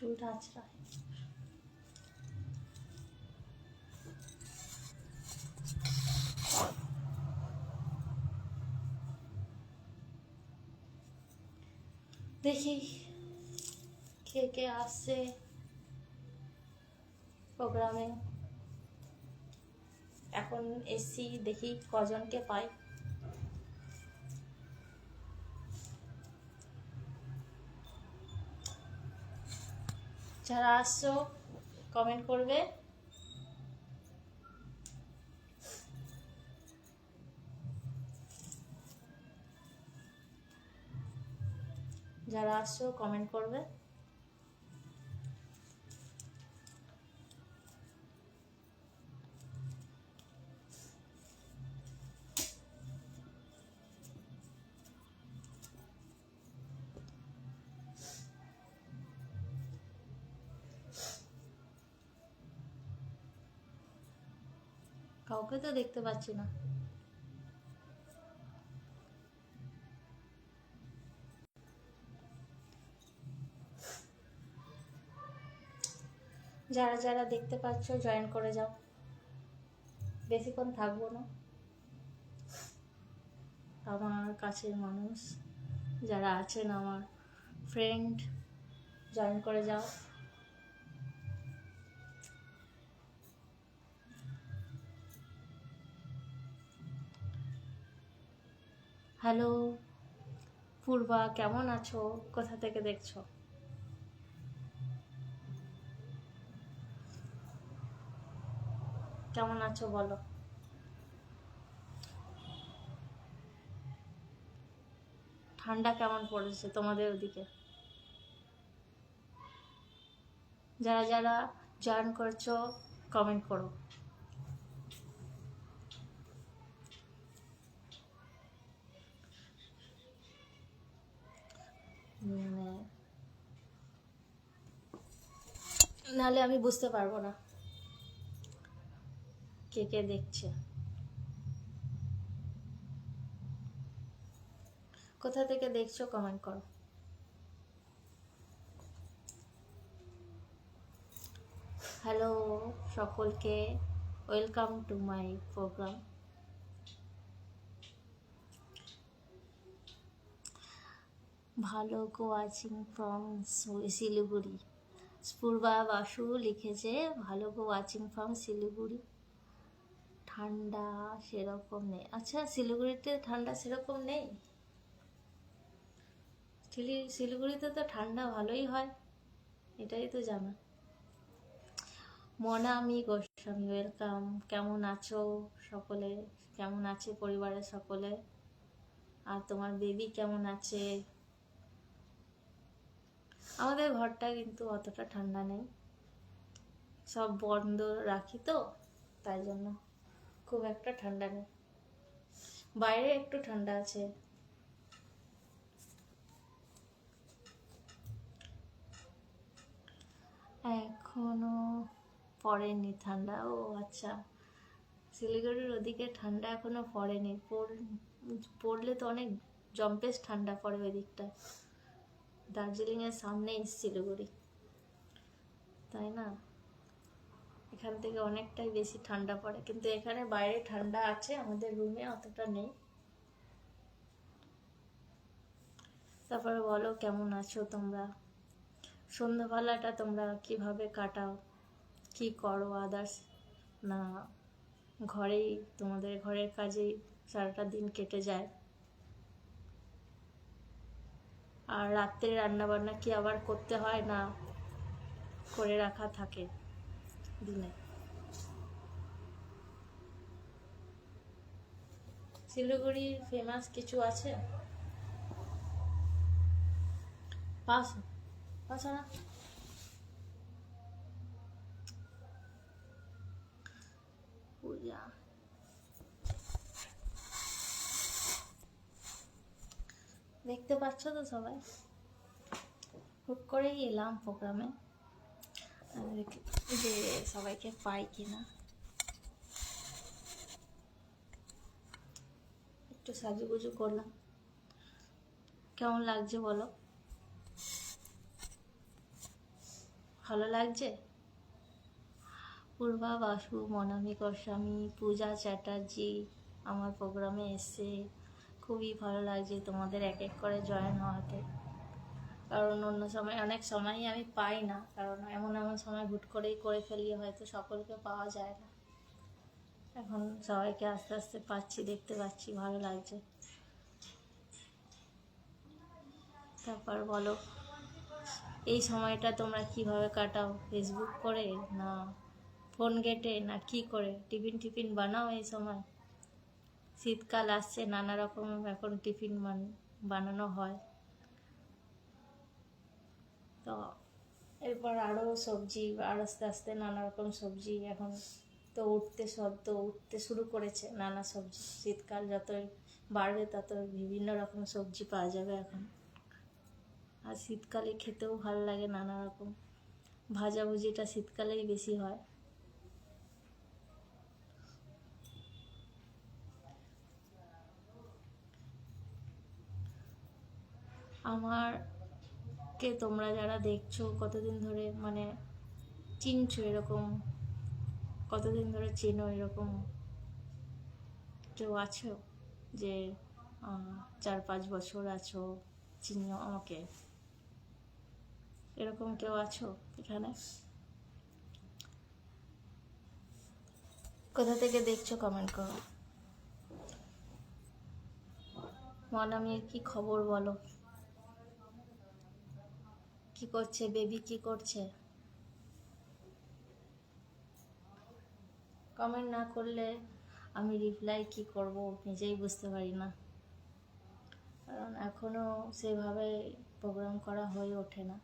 চুলটা আছড়ায় দেখি কে কে আসছে প্রোগ্রামে এখন এসি দেখি কজনকে পাই যারা আসছো কমেন্ট করবে। যারা আসছো কমেন্ট করবে। কাউকে তো দেখতে পাচ্ছি না। যারা যারা দেখতে পাচ্ছ জয়েন করে যাও। বেশিক্ষণ থাকব না। আমার কাছের মানুষ যারা আছেন, আমার ফ্রেন্ড জয়েন করে যাও। হ্যালো, পূর্বা কেমন আছো? কোথা থেকে দেখছ? কেমন আছো বলো? ঠান্ডা কেমন পড়েছে তোমাদের ওদিকে? যারা যারা জয়েন করছ কমেন্ট করো। মানে নাহলে আমি বুঝতে পারব না। কে কে দেখছে। কোথা থেকে দেখছ কমেন্ট করো। হ্যালো সকলকে ওয়েলকাম টু মাই প্রোগ্রাম ভালো গো ওয়াচিং ফ্রম শিলিগুড়ি। স্পূর্বা বাসু লিখেছে, ভালো গো ওয়াচিং ফ্রম শিলিগুড়ি। ঠান্ডা সেরকম নেই। আচ্ছা শিলিগুড়িতে ঠান্ডা সেরকম নেই? শিলি, শিলিগুড়িতে তো ঠান্ডা ভালোই হয়, এটাই তো জানা। মনামি গোস্বামী, ওয়েলকাম। কেমন আছো সকলে? কেমন আছে পরিবারের সকলে? আর তোমার বেবি কেমন আছে? আমাদের ঘরটা কিন্তু অতটা ঠান্ডা নেই। সব বন্ধ রাখি তো, তাই জন্য খুব একটা ঠান্ডা নেই। বাইরে একটু ঠান্ডা আছে। এখনও পড়েনি ঠান্ডা, ও আচ্ছা। শিলিগুড়ির ওদিকে ঠান্ডা এখনও পড়েনি, পড়- পড়লে তো অনেক জম্পেশ ঠান্ডা পড়ে ওই দিকটায়। দার্জিলিংয়ের সামনেই শিলিগুড়ি। তাই না? এখান থেকে অনেকটাই বেশি ঠান্ডা পড়ে। কিন্তু এখানে বাইরে ঠান্ডা আছে, আমাদের রুমে অতটা নেই। তারপরে বলো, কেমন আছো তোমরা? সন্ধ্যাবেলাটা তোমরা কীভাবে কাটাও? কি করো আদার্স না, ঘরেই, তোমাদের ঘরের কাজেই সারাটা দিন কেটে যায়। আর রাত্রে রান্না বান্না কি আবার করতে হয় না করে রাখা থাকে দিনে? শিলিগুড়ির ফেমাস কিছু আছে? পাস পাস না পূজা দেখতে পাচ্ছ তো সবাই? হুট করেই এলাম প্রোগ্রামে যে সবাইকে পাই কিনা। একটু সাজুগুজু করলাম। কেমন লাগছে বলো? ভালো লাগছে? পূর্বা, বাসু, মনামি গোস্বামী পূজা চ্যাটার্জি আমার প্রোগ্রামে এসছে। খুবই ভালো লাগছে তোমাদের এক এক করে জয়েন হওয়াতে। কারণ অন্য সময়, অনেক সময়ই আমি পাই না। কারণ এমন এমন সময় হুট করেই করে ফেলি হয়তো সকলকে পাওয়া যায় না। এখন সবাইকে আস্তে আস্তে পাচ্ছি, দেখতে পাচ্ছি, ভালো লাগছে। তারপর বলো, এই সময়টা তোমরা কীভাবে কাটাও? ফেসবুক করে না ফোন ঘেটে না কি করে? টিফিন টিফিন বানাও এই সময়? শীতকাল আসছে, নানা রকম এখন টিফিন বান- বানানো হয়। তো এরপর আরও সবজি, আর আস্তে আস্তে নানা রকম সবজি এখন তো উঠতে সদ্য উঠতে শুরু করেছে নানা সবজি। শীতকাল যতই বাড়বে তত বিভিন্ন রকম সবজি পাওয়া যাবে এখন। আর শীতকালে খেতেও ভালো লাগে নানা রকম। ভাজাভুজিটা শীতকালেই বেশি হয়। আমারকে তোমরা যারা দেখছ কতদিন ধরে মানে চিনছো এরকম, কতদিন ধরে চেনো এরকম কেউ আছো? যে চার পাঁচ বছর আছো চিনো আমাকে? এরকম কেউ আছো এখানে? কোথা থেকে দেখছ কমেন্ট করো? মনামির কি খবর বলো? কি করছে বেবি কি করছে? কমেন্ট না করলে আমি রিপ্লাই কি করব নিজেই বুঝতে পারি না। কারণ এখনও সেভাবে প্রোগ্রাম করা হয়ে ওঠে না।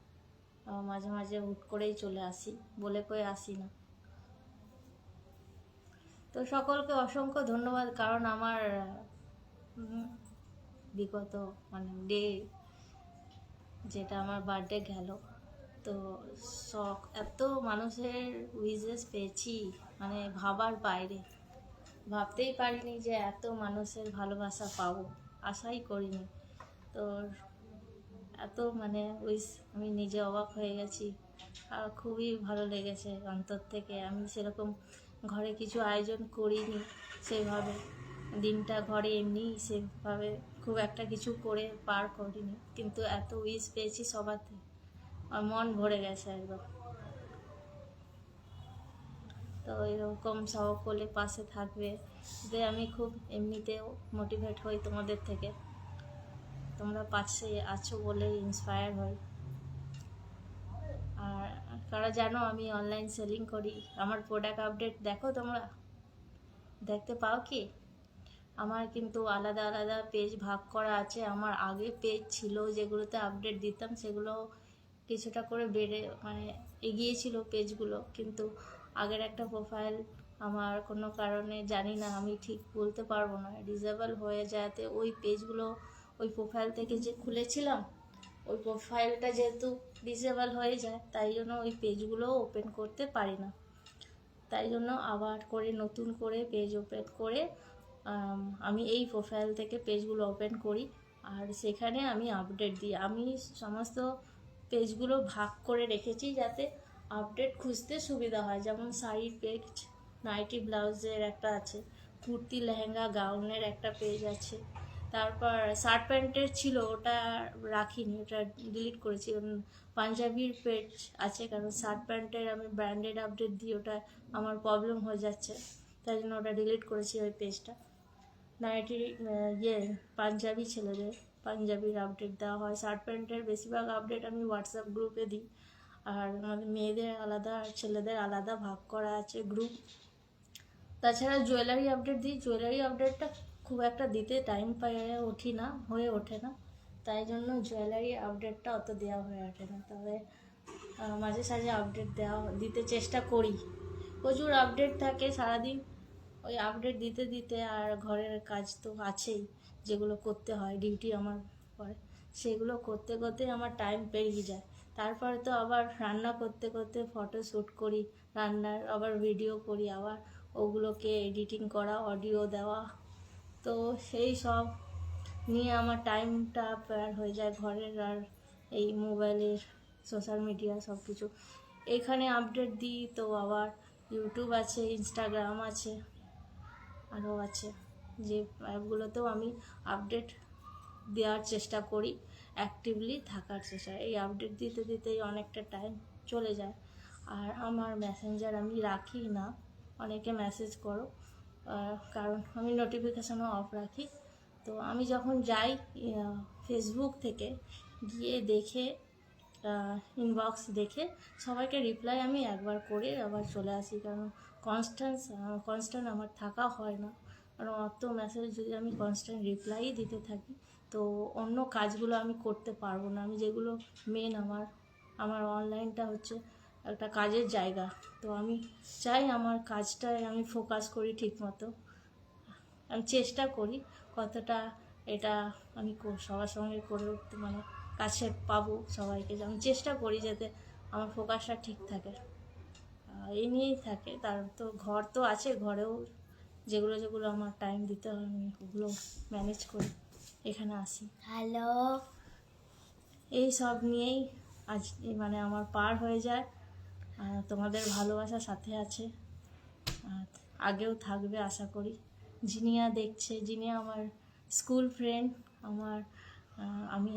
মাঝে মাঝে হুট করেই চলে আসি, বলে কয়ে আসি না। তো সকলকে অসংখ্য ধন্যবাদ, কারণ আমার বিগত মানে ডে যেটা আমার বার্থডে গেল। তো শখ, এত মানুষের উইজেস পেয়েছি মানে ভাবার বাইরে। ভাবতেই পারিনি যে এত মানুষের ভালোবাসা পাবো, আশাই করিনি। তো এত মানে উইস আমি নিজে অবাক হয়ে গেছি। আর খুবই ভালো লেগেছে অন্তর থেকে। আমি সেরকম ঘরে কিছু আয়োজন করিনি সেভাবে। দিনটা ঘরে এমনি সেভাবে খুব একটা কিছু করে পার করিনি। কিন্তু এত উইস পেয়েছি সবাতে আমার মন ভরে গেছে একদম। তো এরকম সকলে পাশে থাকবে। যে আমি খুব এমনিতেও মোটিভেট হই তোমাদের থেকে। তোমরা পাশে আছো বলে ইন্সপায়ার হই আর কারা জানো আমি অনলাইন সেলিং করি। আমার প্রোডাক্ট আপডেট দেখো তোমরা। দেখতে পাও কি? আমার কিন্তু আলাদা আলাদা পেজ ভাগ করা আছে। আমার আগে পেজ ছিল যেগুলোতে আপডেট দিতাম, সেগুলো কিছুটা করে বেড়ে মানে এগিয়েছিল পেজগুলো কিন্তু আগের একটা প্রোফাইল আমার কোনো কারণে জানি না, আমি ঠিক বলতে পারব না। ডিসেবল হয়ে যাতে ওই পেজগুলো ওই প্রোফাইল থেকে যে খুলেছিলাম, ওই প্রোফাইলটা যেহেতু ডিসেবল হয়ে যায়, তাই জন্য ওই পেজগুলো ওপেন করতে পারি না। তাই জন্য আবার করে নতুন করে পেজ ওপেন করে আম, এই প্রোফাইল থেকে পেজগুলো ওপেন করি আর সেখানে আমি আপডেট দিই। আমি সমস্ত পেজগুলো ভাগ করে রেখেছি যাতে আপডেট খুঁজতে সুবিধা হয়। যেমন শাড়ির পেজ নাইটি ব্লাউজের একটা আছে কুর্তি লেহেঙ্গা গাউনের একটা পেজ আছে। তারপর শার্ট প্যান্টের ছিল ওটা রাখিনি ওটা ডিলিট করেছি। পাঞ্জাবির পেজ আছে কারণ শার্ট প্যান্টের আমি ব্র্যান্ডেড আপডেট দিই ওটা আমার প্রবলেম হয়ে যাচ্ছে। তাই জন্য ওটা ডিলিট করেছি ওই পেজটা নাইটি ইয়ে পাঞ্জাবি ছেলেদের, পাঞ্জাবির আপডেট দেওয়া হয়। শার্ট প্যান্টের বেশিরভাগ আপডেট আমি হোয়াটসঅ্যাপ গ্রুপে দিই। আর আমাদের মেয়েদের আলাদা আর ছেলেদের আলাদা ভাগ করা আছে গ্রুপ তাছাড়া জুয়েলারি আপডেট দিই। জুয়েলারি আপডেটটা খুব একটা দিতে টাইম পাই উঠি না, হয়ে ওঠে না। তাই জন্য জুয়েলারি আপডেটটা অত দেওয়া হয়ে ওঠে না। তবে মাঝে সাঝে আপডেট দেওয়া, দিতে চেষ্টা করি। প্রচুর আপডেট থাকে সারাদিন। ওই আপডেট দিতে দিতে আর ঘরের কাজ তো আছেই, যেগুলো করতে হয় ডিউটি আমার পরে, সেগুলো করতে করতে আমার টাইম পেরিয়ে যায়। তারপরে তো আবার রান্না করতে করতে ফটো শ্যুট করি, রান্নার আবার ভিডিও করি, আবার ওগুলোকে এডিটিং করা অডিও দেওয়া। তো সেই সব নিয়ে আমার টাইমটা পার হয়ে যায় ঘরের আর এই মোবাইলের সোশ্যাল মিডিয়া সব কিছু এখানে আপডেট দিই তো আবার ইউটিউব আছে ইনস্টাগ্রাম আছে। আরও আছে। যে অ্যাপগুলোতেও আমি আপডেট দেওয়ার চেষ্টা করি অ্যাক্টিভলি থাকার চেষ্টা এই আপডেট দিতে দিতেই অনেকটা টাইম চলে যায়। আর আমার মেসেঞ্জার আমি রাখি না। অনেকে মেসেজ করো। কারণ আমি নোটিফিকেশানও অফ রাখি। তো আমি যখন যাই ফেসবুক থেকে গিয়ে দেখে ইনবক্স দেখে সবাইকে রিপ্লাই আমি একবার করে আবার চলে আসি। কারণ কনস্ট্যান্স কনস্ট্যান্ট আমার থাকা হয় না। কারণ অত মেসেজ যদি আমি কনস্ট্যান্ট রিপ্লাই দিতে থাকি, তো অন্য কাজগুলো আমি করতে পারব না। আমি যেগুলো মেন আমার আমার অনলাইনটা হচ্ছে একটা কাজের জায়গা। তো আমি চাই আমার কাজটায় আমি ফোকাস করি ঠিকমতো। আমি চেষ্টা করি কতটা এটা আমি সবার সঙ্গে করে উঠতে মানে কাছে পাবো সবাইকে। আমি চেষ্টা করি যাতে আমার ফোকাসটা ঠিক থাকে। এই নিয়েই থাকে। তার তো ঘর তো আছে ঘরেও। যেগুলো যেগুলো আমার টাইম দিতে হয় আমি ওগুলো ম্যানেজ করি। এখানে আসি। হ্যালো এই সব নিয়েই আজ মানে আমার পার হয়ে যায়। আর তোমাদের ভালোবাসা সাথে আছে। আর আগেও থাকবে আশা করি। জিনিয়া দেখছে। জিনিয়া আমার স্কুল ফ্রেন্ড আমার আমি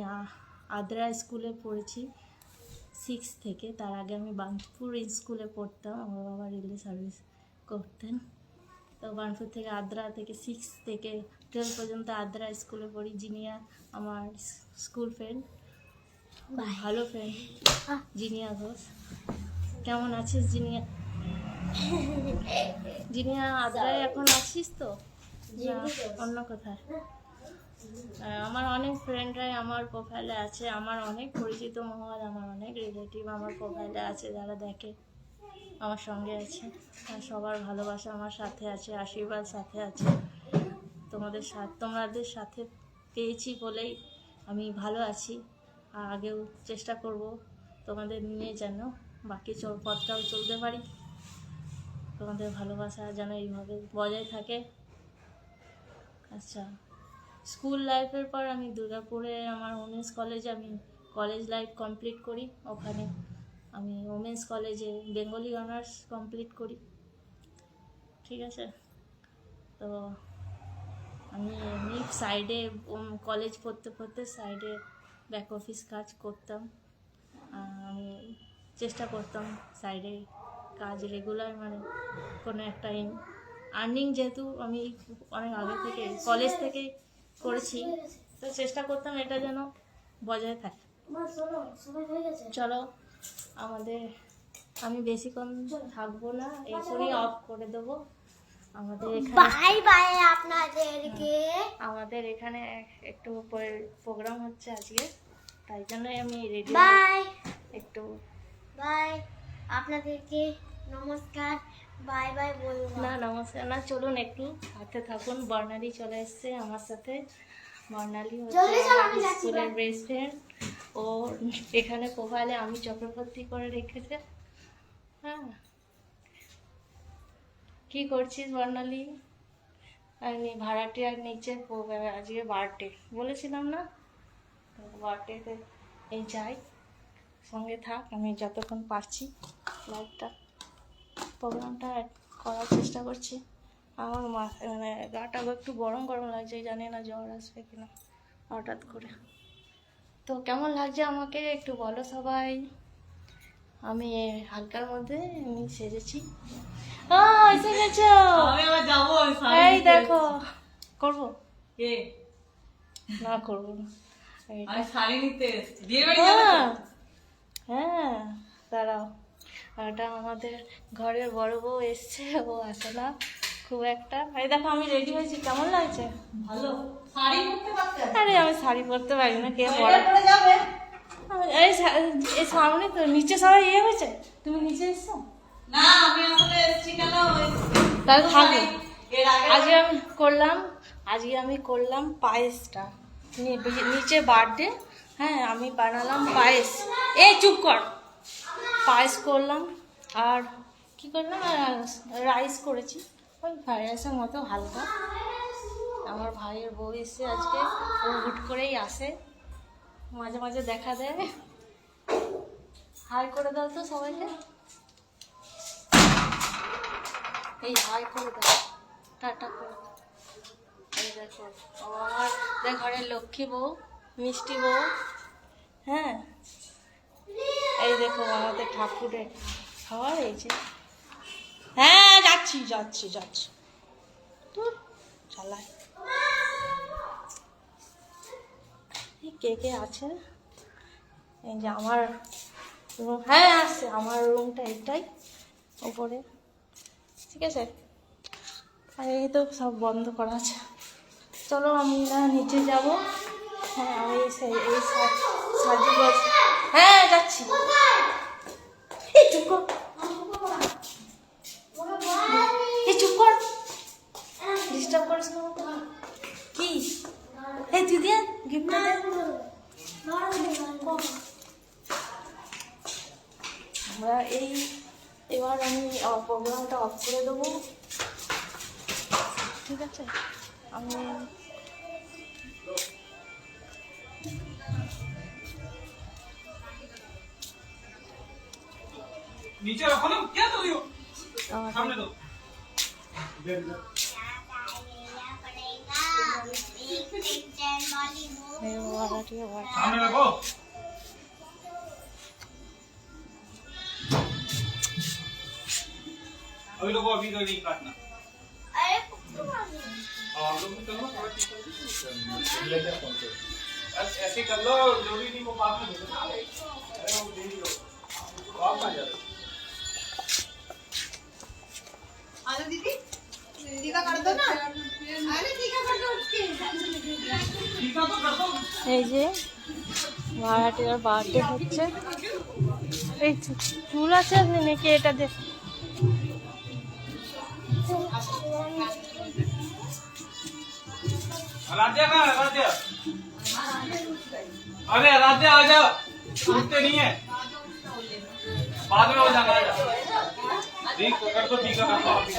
আদ্রা স্কুলে পড়েছি। সিক্স থেকে তার আগে আমি বানপুর স্কুলে পড়তাম আমার বাবা রেলওয়ে সার্ভিস করতেন। তো বানপুর থেকে আদ্রা থেকে সিক্স থেকে টুয়েলভ পর্যন্ত আদ্রা স্কুলে পড়ি জিনিয়া আমার স্কুল ফ্রেন্ড ভালো ফ্রেন্ড জিনিয়া ঘোষ কেমন আছিস জিনিয়া জিনিয়া আদ্রায় এখন আছিস তো? অন্য কোথায়? আমার অনেক ফ্রেন্ডরাই আমার প্রোফাইলে আছে, আমার অনেক পরিচিত মহল, আমার অনেক রিলেটিভ আমার প্রোফাইলে আছে যারা দেখে, আমার সঙ্গে আছে, আর সবার ভালোবাসা আমার সাথে আছে, আশীর্বাদ সাথে আছে। তোমাদের সাথে তোমাদের সাথে পেয়েছি বলেই আমি ভালো আছি, আর আগেও চেষ্টা করব তোমাদের নিয়ে যেন বাকি চল, পথটাও চলতে পারি। তোমাদের ভালোবাসা যেন এইভাবে বজায় থাকে। আচ্ছা। স্কুল লাইফের পর আমি দুর্গাপুরে আমার ওমেন্স কলেজে আমি কলেজ লাইফ কমপ্লিট করি। ওখানে আমি ওমেন্স কলেজে বেঙ্গলি অনার্স কমপ্লিট করি। ঠিক আছে? তো আমি এমনি সাইডে কলেজ পড়তে পড়তে সাইডে ব্যাক অফিস কাজ করতাম। আমি চেষ্টা করতাম সাইডে কাজ রেগুলার মানে কোনো একটা আর্নিং যেহেতু আমি অনেক আগে থেকে কলেজ থেকে করেছি। তো চেষ্টা করতাম এটা যেন বজায় থাকে। হয়ে চলো আমাদের আমি বেশিক্ষণ থাকব না এখনই অফ করে দেবো। আমাদের এখানে বাই বাই আপনাদেরকে। আমাদের এখানে একটু প্রোগ্রাম হচ্ছে আজকে। তাই জন্যই আমি রেডি বাই। একটু বাই। আপনাদেরকে নমস্কার। বাই বাই বলব না নমস্কার না চলুন একটু হাতে থাকুন। বর্ণালী চলে এসছে আমার সাথে। বর্ণালী স্কুলের বেস্ট ফ্রেন্ড ও এখানে প্রোফাইলে আমি চক্রবর্তী করে রেখেছে। হ্যাঁ। কি করছিস বর্ণালী? আমি আর নিচে আজকে বার্থডে বলেছিলাম না? বার্থডেতে এই যাই। সঙ্গে থাক আমি যতক্ষণ পারছি। লাইভটা প্রোগ্রামটা করার চেষ্টা করছি। আমার মাথা মানে গাটা একটু গরম গরম লাগছে জানি না জ্বর আসবে কিনা হঠাৎ করে। তো কেমন লাগছে আমাকে একটু বলো সবাই। আমি হালকার মধ্যে আমি সেজেছি। এসে গেছো! এই দেখো। করব? না করব না? হ্যাঁ। হ্যাঁ দাঁড়াও। আর ওটা আমাদের ঘরের বড় বউ এসছে ও আসে না খুব একটা। এই দেখো আমি রেডি হয়েছি। কেমন লাগছে? ভালো। শাড়ি পরতে পারতে? আরে আমি শাড়ি পরতে পারি না কে পরে? যাবে। এই এই সামনে তো নিচে সবাই ইয়ে হয়েছে? তুমি নিচে এসছো? না আমি আসলে এসেছি কেন? তাহলে থাকো। আজকে আমি করলাম আজকে আমি করলাম পায়েসটা। নিচে বার্থডে হ্যাঁ আমি বানালাম পায়েস। এই চুপ কর। পায়েস করলাম, আর কি করলাম? রাইস করেছি। ওই ফ্রাইড রাইসের মতো হালকা। আমার ভাইয়ের বউ এসে আজকে। ও হুট করেই আসে। মাঝে মাঝে দেখা দেয়। হাই করে দাও তো সবাইকে। এই হাই করে দাও। টাটা করে এই দেখো, আমার ঘরের লক্ষ্মী বউ, মিষ্টি বউ। হ্যাঁ? এই দেখো আমাদের ঠাকুরের খাওয়ার এই যে হ্যাঁ যাচ্ছি যাচ্ছি যাচ্ছি। চালাই কে কে আছে? এই যে আমার রুম হ্যাঁ আছে, আমার রুমটা এটাই ওপরে ঠিক আছে? আর এই তো সব বন্ধ করা আছে। চলো আমরা নিচে যাব। হ্যাঁ আমি এই সা- এই সা- সাজগোজ হ্যাঁ যাচ্ছি। এই চুপ কর। এই চুপ কর। ডিস্টার্ব করিস না। কি? এই তুই দিয়ে গিফটটা দে। আমরা এই এবার আমি প্রোগ্রামটা অফ করে দেবো। ঠিক আছে? আমি नीचे रखो ना। क्या कर रही हो? सामने दो। सामने रखो। अभी तो लोगों अभी तो नहीं काटना। हाँ, ऐसे कर लो जो भी नहीं वो पास में दे ना अरे वो दे दो आप आ जाओ। ही दो आप कहाँ जा रहे हो? ठीक है तो कर दो এই যে ভাড়াটির বার্থডে হচ্ছে এই চু- চুল আছে নাকি এটা দেখ राज्य कहाँ है राज्य अरे राज्य आ जा रुकते नहीं है बाद में हो जाना है ठीक कर दो ठीक है कर दो अभी।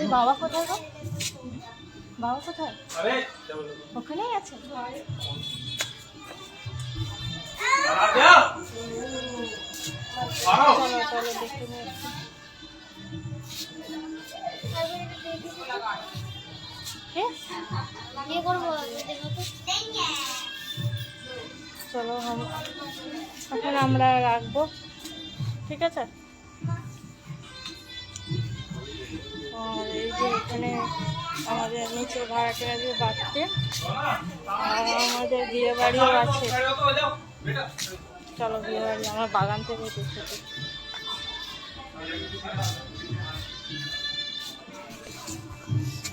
এই বাবা কোথায় গো বাবা কোথায় अरे ওখানেই আছে राज्य आओ চলো চলো দেখে নিয়ে আসি। কে? বিয়ে করবো চলো এখন আমরা রাখব। ঠিক আছে? আর এই যে এখানে আমাদের নিচে ভাড়াটেরা যে বাড়তে, আর আমাদের বিয়ে বাড়িও আছে। চলো বিয়ে বাড়ি আমার বাগান থেকে দেখেছি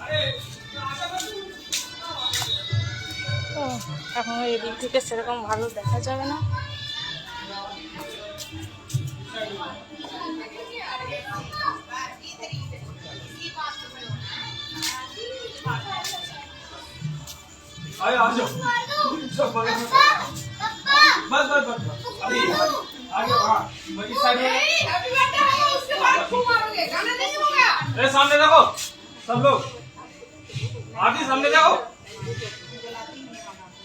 Hey! ও, এখন এদিক থেকে সেরকম ভালো দেখা যাবে না आए आ जाओ सब बगल में बस बस बस बस अभी आगे हाँ वही साइड में अरे सामने देखो सब लोग आदि सामने देखो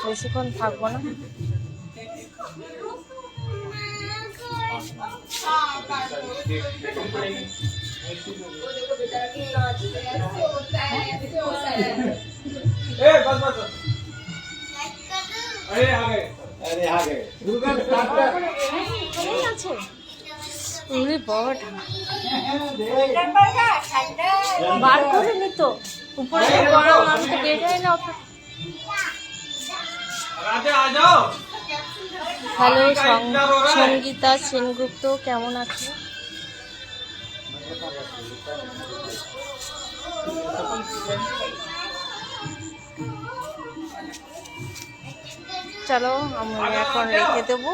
বেশিক্ষণ থাকব না। বার করে নিত। উপরে বড় আমি বেড়ে বের হয় না হ্যালো সঙ্গীতা সেনগুপ্ত কেমন আছো? চলো আমি এখন রেখে দেবো।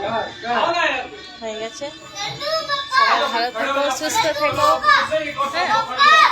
হয়ে গেছে। ভালো থেকো সুস্থ থেকো। হ্যাঁ।, হ্যাঁ।